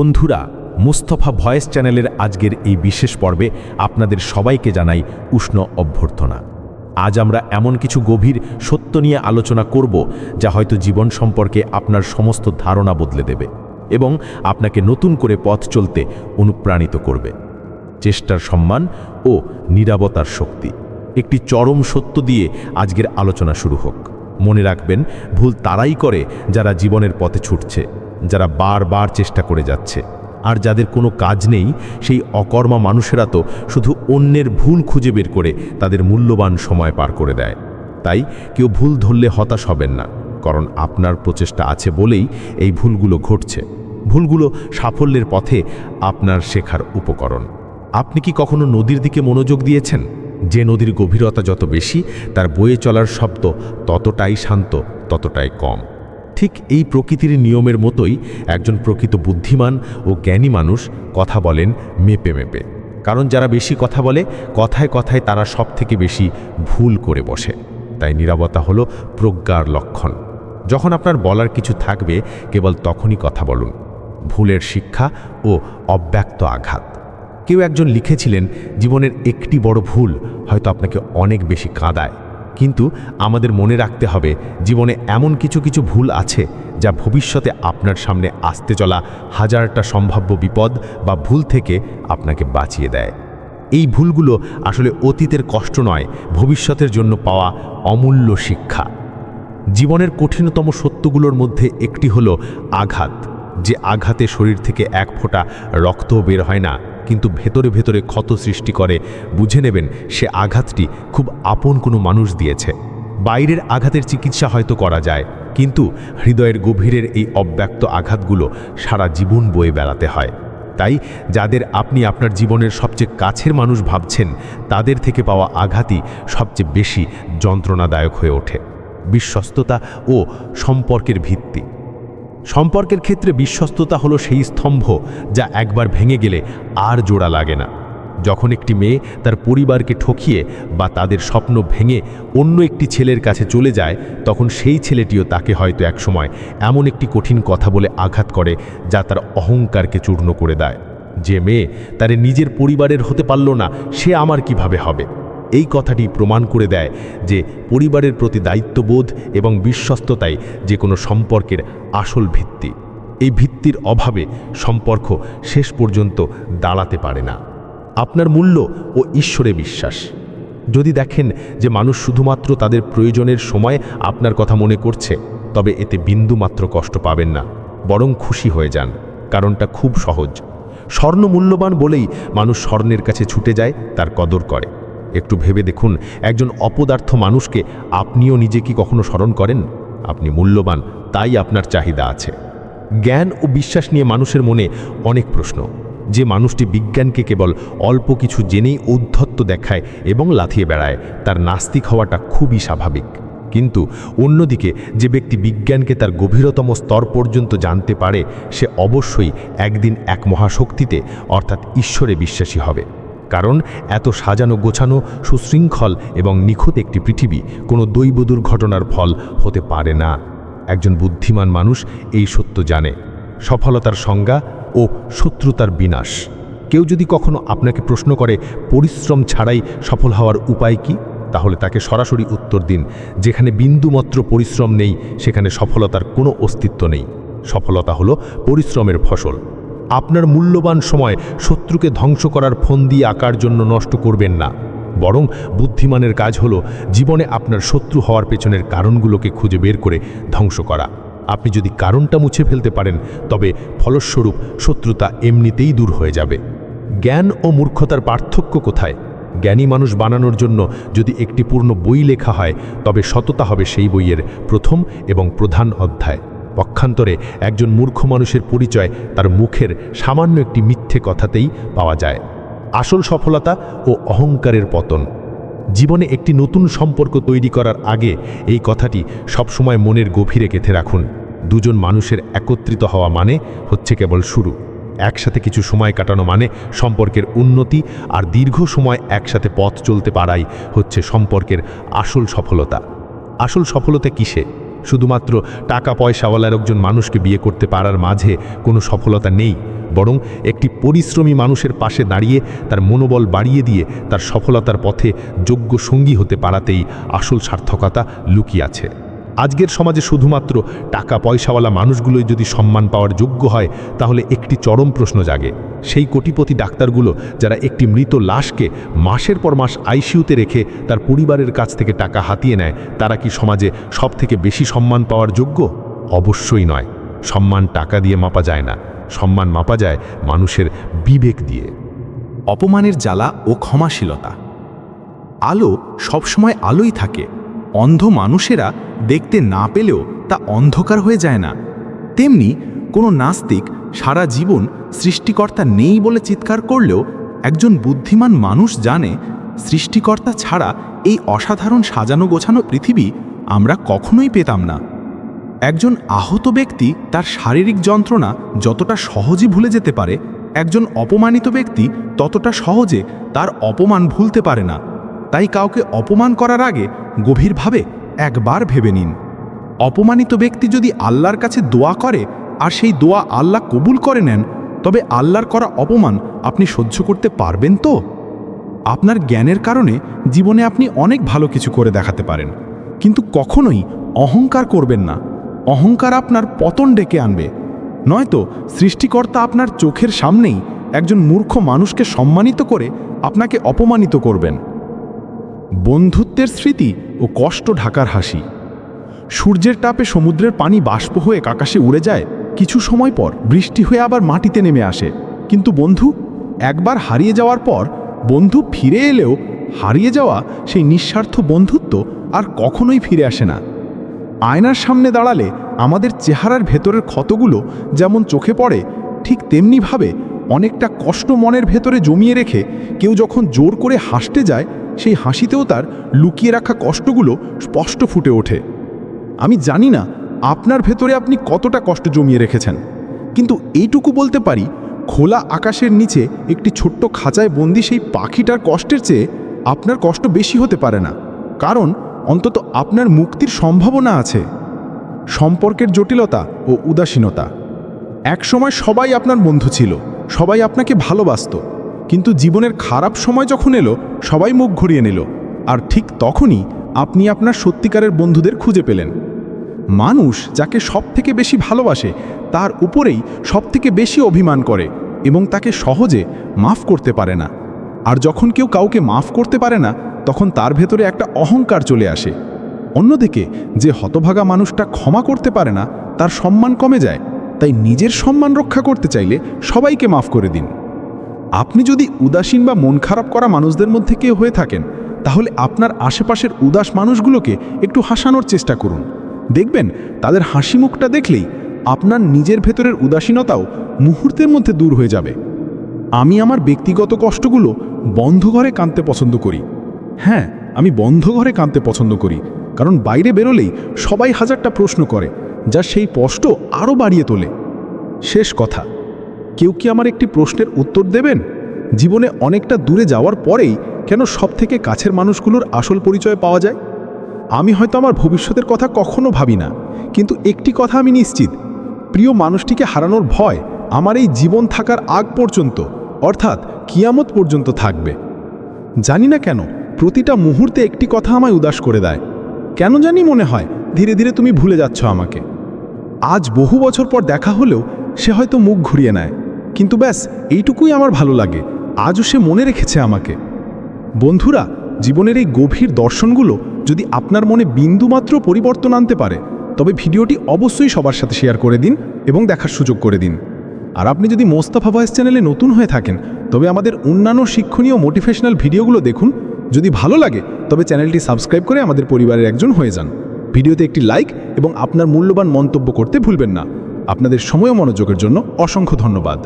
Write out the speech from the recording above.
বন্ধুরা, মুস্তফা ভয়েস চ্যানেলের আজকের এই বিশেষ পর্বে আপনাদের সবাইকে জানাই উষ্ণ অভ্যর্থনা। আজ আমরা এমন কিছু গভীর সত্য নিয়ে আলোচনা করব, যা হয়তো জীবন সম্পর্কে আপনার সমস্ত ধারণা বদলে দেবে এবং আপনাকে নতুন করে পথ চলতে অনুপ্রাণিত করবে। চেষ্টার সম্মান ও নিরাপত্তার শক্তি। একটি চরম সত্য দিয়ে আজকের আলোচনা শুরু হোক। মনে রাখবেন, ভুল তারাই করে যারা জীবনের পথে ছুটছে। যারা বারবার চেষ্টা করে যাচ্ছে। আর যাদের কোনো কাজ নেই, সেই অকর্মা মানুষেরা তো শুধু অন্যের ভুল খুঁজে বের করে তাদের মূল্যবান সময় পার করে দেয়। তাই কেউ ভুল ধরলে হতাশ হবেন না, কারণ আপনার প্রচেষ্টা আছে বলেই এই ভুলগুলো ঘটছে। ভুলগুলো সাফল্যের পথে আপনার শেখার উপকরণ। আপনি কি কখনো নদীর দিকে মনোযোগ দিয়েছেন? যে নদীর গভীরতা যত বেশি, তার বয়ে চলার শব্দ ততটাই শান্ত, ততটাই কম। ঠিক এই প্রকৃতির নিয়মের মতোই একজন প্রকৃত বুদ্ধিমান ও জ্ঞানী মানুষ কথা বলেন মেপে মেপে। কারণ যারা বেশি কথা বলে, কথায় কথায় তারা সব থেকে বেশি ভুল করে বসে। তাই নিরাপত্তা হলো প্রজ্ঞার লক্ষণ। যখন আপনার বলার কিছু থাকবে, কেবল তখনই কথা বলুন। ভুলের শিক্ষা ও অব্যক্ত আঘাত। কেউ একজন লিখেছিলেন, জীবনের একটি বড় ভুল হয়তো আপনাকে অনেক বেশি কাঁদায়। কিন্তু আমাদের মনে রাখতে হবে, জীবনে এমন কিছু কিছু ভুল আছে যা ভবিষ্যতে আপনার সামনে আসতে চলা হাজারটা সম্ভাব্য বিপদ বা ভুল থেকে আপনাকে বাঁচিয়ে দেয়। এই ভুলগুলো আসলে অতীতের কষ্ট নয়, ভবিষ্যতের জন্য পাওয়া অমূল্য শিক্ষা। জীবনের কঠিনতম সত্যগুলোর মধ্যে একটি হলো আঘাত, যে আঘাতে শরীর থেকে এক ফোঁটা রক্তও বের হয় না। কিন্তু ভেতরে ভেতরে ক্ষত সৃষ্টি করে। বুঝে নেবেন, সে আঘাতটি খুব আপন কোনো মানুষ দিয়েছে। বাইরের আঘাতের চিকিৎসা হয়তো করা যায়, কিন্তু হৃদয়ের গভীরের এই অব্যক্ত আঘাতগুলো সারা জীবন বয়ে বেড়াতে হয়। তাই যাদের আপনি আপনার জীবনের সবচেয়ে কাছের মানুষ ভাবছেন, তাদের থেকে পাওয়া আঘাতই সবচেয়ে বেশি যন্ত্রণাদায়ক হয়ে ওঠে। বিশ্বস্ততা ও সম্পর্কের ভিত্তি। সম্পর্কের ক্ষেত্রে বিশ্বস্ততা হলো সেই স্তম্ভ যা একবার ভেঙে গেলে আর জোড়া লাগে না। যখন একটি মেয়ে তার পরিবারকে ঠকিয়ে বা তাদের স্বপ্ন ভেঙে অন্য একটি ছেলের কাছে চলে যায়, তখন সেই ছেলেটিও তাকে হয়তো একসময় এমন একটি কঠিন কথা বলে আঘাত করে যা তার অহংকারকে চূর্ণ করে দেয়। যে মেয়ে তার নিজের পরিবারের হতে পারল না, সে আমার কীভাবে হবে? এই কথাটি প্রমাণ করে দেয় যে পরিবারের প্রতি দায়িত্ববোধ এবং বিশ্বস্ততাই যে কোনো সম্পর্কের আসল ভিত্তি। এই ভিত্তির অভাবে সম্পর্ক শেষ পর্যন্ত দাঁড়াতে পারে না। আপনার মূল্য ও ঈশ্বরে বিশ্বাস। যদি দেখেন যে মানুষ শুধুমাত্র তাদের প্রয়োজনের সময় আপনার কথা মনে করছে, তবে এতে বিন্দুমাত্র কষ্ট পাবেন না, বরং খুশি হয়ে যান, কারণটা খুব সহজ। স্বর্ণ মূল্যবান বলেই মানুষ স্বর্ণের কাছে ছুটে যায়, তার কদর করে। একটু ভেবে দেখুন, একজন অপদার্থ মানুষকে আপনিও নিজে কি কখনো স্মরণ করেন? আপনি মূল্যবান, তাই আপনার চাহিদা আছে। জ্ঞান ও বিশ্বাস নিয়ে মানুষের মনে অনেক প্রশ্ন। যে মানুষটি বিজ্ঞানকে কেবল অল্প কিছু জেনেই ঔদ্ধত্য দেখায় এবং লাথিয়ে বেড়ায়, তার নাস্তিক হওয়াটা খুবই স্বাভাবিক। কিন্তু অন্যদিকে, যে ব্যক্তি বিজ্ঞানকে তার গভীরতম স্তর পর্যন্ত জানতে পারে, সে অবশ্যই একদিন এক মহাশক্তিতে, অর্থাৎ ঈশ্বরে বিশ্বাসী হবে। কারণ এত সাজানো গোছানো, সুশৃঙ্খল এবং নিখুঁত একটি পৃথিবী কোনো দৈব দুর্ঘটনার ফল হতে পারে না। একজন বুদ্ধিমান মানুষ এই সত্য জানে। সফলতার সংজ্ঞা ও শত্রুতার বিনাশ। কেউ যদি কখনো আপনাকে প্রশ্ন করে, পরিশ্রম ছাড়াই সফল হওয়ার উপায় কি? তাহলে তাকে সরাসরি উত্তর দিন, যেখানে বিন্দুমাত্র পরিশ্রম নেই, সেখানে সফলতার কোনো অস্তিত্ব নেই। সফলতা হলো পরিশ্রমের ফসল। আপনার মূল্যবান সময় শত্রুকে ধ্বংস করার ফোন দিয়ে আঁকার জন্য নষ্ট করবেন না। বরং বুদ্ধিমানের কাজ হলো জীবনে আপনার শত্রু হওয়ার পেছনের কারণগুলোকে খুঁজে বের করে ধ্বংস করা। আপনি যদি কারণটা মুছে ফেলতে পারেন, তবে ফলস্বরূপ শত্রুতা এমনিতেই দূর হয়ে যাবে। জ্ঞান ও মূর্খতার পার্থক্য কোথায়? জ্ঞানী মানুষ বানানোর জন্য যদি একটি পূর্ণ বই লেখা হয়, তবে সততা হবে সেই বইয়ের প্রথম এবং প্রধান অধ্যায়। পক্ষান্তরে একজন মূর্খ মানুষের পরিচয় তার মুখের সামান্য একটি মিথ্যে কথাতেই পাওয়া যায়। আসল সফলতা ও অহংকারের পতন। জীবনে একটি নতুন সম্পর্ক তৈরি করার আগে এই কথাটি সবসময় মনের গভীরে গেঁথে রাখুন। দুজন মানুষের একত্রিত হওয়া মানে হচ্ছে কেবল শুরু। একসাথে কিছু সময় কাটানো মানে সম্পর্কের উন্নতি আর দীর্ঘ সময় একসাথে পথ চলতে পারাই হচ্ছে সম্পর্কের আসল সফলতা। আসল সফলতা কিসে? শুধুমাত্র টাকা পয়সাওয়ালার একজন মানুষকে বিয়ে করতে পারার মাঝে কোনো সফলতা নেই, বরং একটি পরিশ্রমী মানুষের পাশে দাঁড়িয়ে তার মনোবল বাড়িয়ে দিয়ে তার সফলতার পথে যোগ্য সঙ্গী হতে পারাতেই আসল সার্থকতা লুকিয়ে আছে। আজকের সমাজে শুধুমাত্র টাকা পয়সাওয়ালা মানুষগুলোই যদি সম্মান পাওয়ার যোগ্য হয়, তাহলে একটি চরম প্রশ্ন জাগে। সেই কোটিপতি ডাক্তারগুলো যারা একটি মৃত লাশকে মাসের পর মাস আইসিইউতে রেখে তার পরিবারের কাছ থেকে টাকা হাতিয়ে নেয়, তারা কি সমাজে সব থেকে বেশি সম্মান পাওয়ার যোগ্য? অবশ্যই নয়। সম্মান টাকা দিয়ে মাপা যায় না। সম্মান মাপা যায় মানুষের বিবেক দিয়ে। অপমানের জ্বালা ও ক্ষমাশীলতা। আলো সবসময় আলোই থাকে। অন্ধ মানুষেরা দেখতে না পেলেও তা অন্ধকার হয়ে যায় না। তেমনি কোনো নাস্তিক সারা জীবন সৃষ্টিকর্তা নেই বলে চিৎকার করলেও একজন বুদ্ধিমান মানুষ জানে, সৃষ্টিকর্তা ছাড়া এই অসাধারণ সাজানো গোছানো পৃথিবী আমরা কখনোই পেতাম না। একজন আহত ব্যক্তি তার শারীরিক যন্ত্রণা যতটা সহজে ভুলে যেতে পারে, একজন অপমানিত ব্যক্তি ততটা সহজে তার অপমান ভুলতে পারে না। তাই কাউকে অপমান করার আগে গভীরভাবে একবার ভেবে নিন। অপমানিত ব্যক্তি যদি আল্লাহর কাছে দোয়া করে আর সেই দোয়া আল্লাহ কবুল করে নেন, তবে আল্লাহর করা অপমান আপনি সহ্য করতে পারবেন তো? আপনার জ্ঞানের কারণে জীবনে আপনি অনেক ভালো কিছু করে দেখাতে পারেন, কিন্তু কখনোই অহংকার করবেন না। অহংকার আপনার পতন ডেকে আনবে। নয়তো সৃষ্টিকর্তা আপনার চোখের সামনেই একজন মূর্খ মানুষকে সম্মানিত করে আপনাকে অপমানিত করবেন। বন্ধুত্বের স্মৃতি ও কষ্ট ঢাকার হাসি। সূর্যের তাপে সমুদ্রের পানি বাষ্প হয়ে আকাশে উড়ে যায়, কিছু সময় পর বৃষ্টি হয়ে আবার মাটিতে নেমে আসে। কিন্তু বন্ধু, একবার হারিয়ে যাওয়ার পর বন্ধু ফিরে এলেও হারিয়ে যাওয়া সেই নিঃস্বার্থ বন্ধুত্ব আর কখনোই ফিরে আসে না। আয়নার সামনে দাঁড়ালে আমাদের চেহারার ভেতরের ক্ষতগুলো যেমন চোখে পড়ে, ঠিক তেমনিভাবে অনেকটা কষ্ট মনের ভেতরে জমিয়ে রেখে কেউ যখন জোর করে হাসতে যায় সেই হাসিতেও তার লুকিয়ে রাখা কষ্টগুলো স্পষ্ট ফুটে ওঠে। আমি জানি না আপনার ভেতরে আপনি কতটা কষ্ট জমিয়ে রেখেছেন, কিন্তু এইটুকু বলতে পারি, খোলা আকাশের নিচে একটি ছোট্ট খাঁচায় বন্দি সেই পাখিটার কষ্টের চেয়ে আপনার কষ্ট বেশি হতে পারে না, কারণ অন্তত আপনার মুক্তির সম্ভাবনা আছে। সম্পর্কের জটিলতা ও উদাসীনতা। একসময় সবাই আপনার বন্ধু ছিল, সবাই আপনাকে ভালোবাসত। কিন্তু জীবনের খারাপ সময় যখন এলো, সবাই মুখ ঘুরিয়ে নিল। আর ঠিক তখনই আপনি আপনার সত্যিকারের বন্ধুদের খুঁজে পেলেন। মানুষ যাকে সব থেকে বেশি ভালোবাসে, তার উপরেই সব থেকে বেশি অভিমান করে এবং তাকে সহজে মাফ করতে পারে না। আর যখন কেউ কাউকে মাফ করতে পারে না, তখন তার ভেতরে একটা অহংকার চলে আসে। অন্যদিকে, যে হতভাগা মানুষটা ক্ষমা করতে পারে না, তার সম্মান কমে যায়। তাই নিজের সম্মান রক্ষা করতে চাইলে সবাইকে মাফ করে দিন। আপনি যদি উদাসীন বা মন খারাপ করা মানুষদের মধ্যে কেউ হয়ে থাকেন, তাহলে আপনার আশেপাশের উদাস মানুষগুলোকে একটু হাসানোর চেষ্টা করুন। দেখবেন, তাদের হাসি মুখটা দেখলেই আপনার নিজের ভেতরের উদাসীনতাও মুহূর্তের মধ্যে দূর হয়ে যাবে। আমি আমার ব্যক্তিগত কষ্টগুলো বন্ধ ঘরে কাঁদতে পছন্দ করি। হ্যাঁ আমি বন্ধ ঘরে কাঁদতে পছন্দ করি, কারণ বাইরে বেরোলেই সবাই হাজারটা প্রশ্ন করে, যা সেই কষ্ট আরও বাড়িয়ে তোলে। শেষ কথা। কেউ কি আমার একটি প্রশ্নের উত্তর দেবেন? জীবনে অনেকটা দূরে যাওয়ার পরেই কেন সব থেকে কাছের মানুষগুলোর আসল পরিচয় পাওয়া যায়? আমি হয়তো আমার ভবিষ্যতের কথা কখনো ভাবি না, কিন্তু একটি কথা আমি নিশ্চিত। প্রিয় মানুষটিকে হারানোর ভয় আমার এই জীবন থাকার আগ পর্যন্ত, অর্থাৎ কিয়ামত পর্যন্ত থাকবে। জানি না কেন, প্রতিটা মুহূর্তে একটি কথা আমায় উদাস করে দেয়। কেন জানি মনে হয়, ধীরে ধীরে তুমি ভুলে যাচ্ছ আমাকে। আজ বহু বছর পর দেখা হলেও সে হয়তো মুখ ঘুরিয়ে নেয়। কিন্তু ব্যাস, এইটুকুই আমার ভালো লাগে। আজও সে মনে রেখেছে আমাকে। বন্ধুরা, জীবনের এই গভীর দর্শনগুলো যদি আপনার মনে বিন্দুমাত্র পরিবর্তন আনতে পারে, তবে ভিডিওটি অবশ্যই সবার সাথে শেয়ার করে দিন এবং দেখার সুযোগ করে দিন। আর আপনি যদি মোস্তাফা ভয়েস চ্যানেলে নতুন হয়ে থাকেন, তবে আমাদের অন্যান্য শিক্ষণীয় মোটিভেশনাল ভিডিওগুলো দেখুন। যদি ভালো লাগে, তবে চ্যানেলটি সাবস্ক্রাইব করে আমাদের পরিবারের একজন হয়ে যান। ভিডিওতে একটি লাইক এবং আপনার মূল্যবান মন্তব্য করতে ভুলবেন না। আপনাদের সময় মনোযোগের জন্য অসংখ্য ধন্যবাদ।